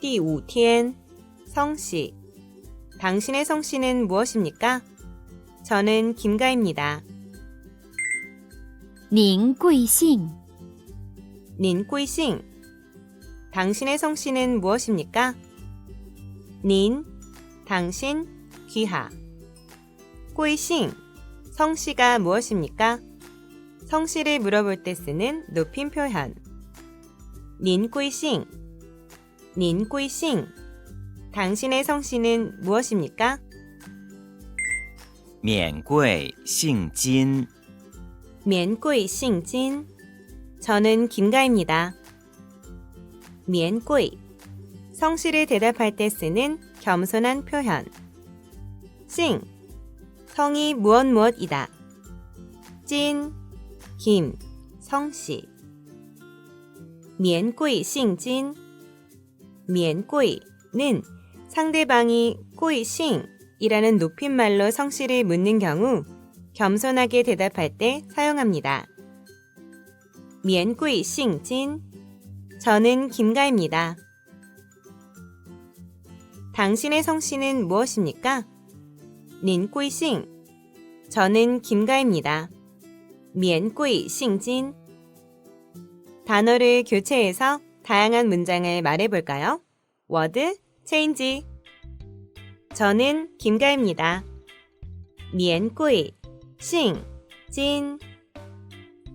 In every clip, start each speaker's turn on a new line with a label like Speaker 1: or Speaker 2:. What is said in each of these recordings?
Speaker 1: 第五天 성씨 당신의 성씨는 무엇입니까? 저는 김가입니다.
Speaker 2: 您贵姓？
Speaker 1: 닌 꾸이싱 당신의 성씨는 무엇입니까? 닌 당신 귀하 꾸이싱 성씨가 무엇입니까? 성씨를 물어볼 때 쓰는 높임 표현 닌 꾸이싱 닌 꾸이싱 당신의 성씨는 무엇입니까?
Speaker 3: 免贵姓金，
Speaker 1: 면꾸이 싱진 저는 김가입니다. 면꾸이 성씨를 대답할 때 쓰는 겸손한 표현 싱 성이 무엇 무엇이다. 찐, 김, 성씨 면꾸이 싱진 면꾸이는 상대방이 꾸이 싱이라는 높임말로 성씨를 묻는 경우 겸손하게 대답할 때 사용합니다. 면꾸이 싱진 저는 김가입니다. 당신의 성씨는 무엇입니까? 닌꾸이 싱 저는 김가입니다. 면꾸이 싱진 단어를 교체해서 다양한 문장을 말해볼까요? 워드 체인지 저는 김가입니다. 면꾸이 싱, 찐,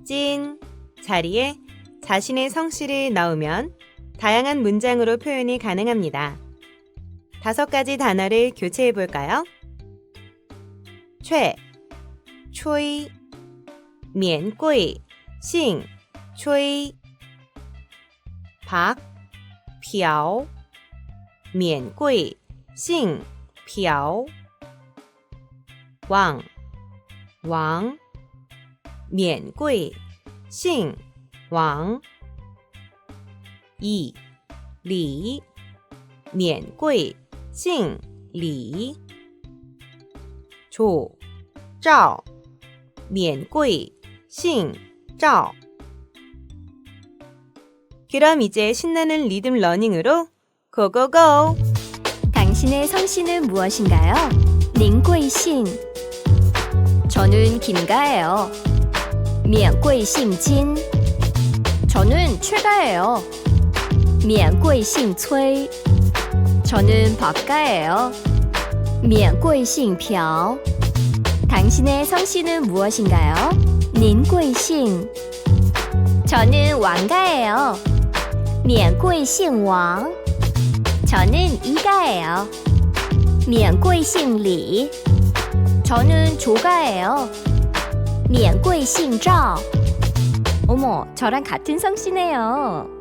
Speaker 1: 찐 자리에 자신의 성씨를 넣으면 다양한 문장으로 표현이 가능합니다. 다섯 가지 단어를 교체해 볼까요? 최, 초이, 免贵, 싱, 초이, 爬嫖免贵姓嫖王王免贵姓王意礼免贵姓李。处赵免贵姓赵。 그럼 이제 신나는 리듬 러닝으로 고고고!
Speaker 2: 당신의 성씨는 무엇인가요? 링꼬이싱 저는 김가예요. 미안꼬이싱진 저는 최가예요. 미안꼬이 심崔. 저는 박가예요. 미안꼬이싱표 당신의 성씨는 무엇인가요? 닌꼬이싱 저는 왕가예요. 免贵姓王. 저는 이가예요. 免贵姓李. 저는 조가예요. 免贵姓赵. 어머, 저랑 같은 성씨네요.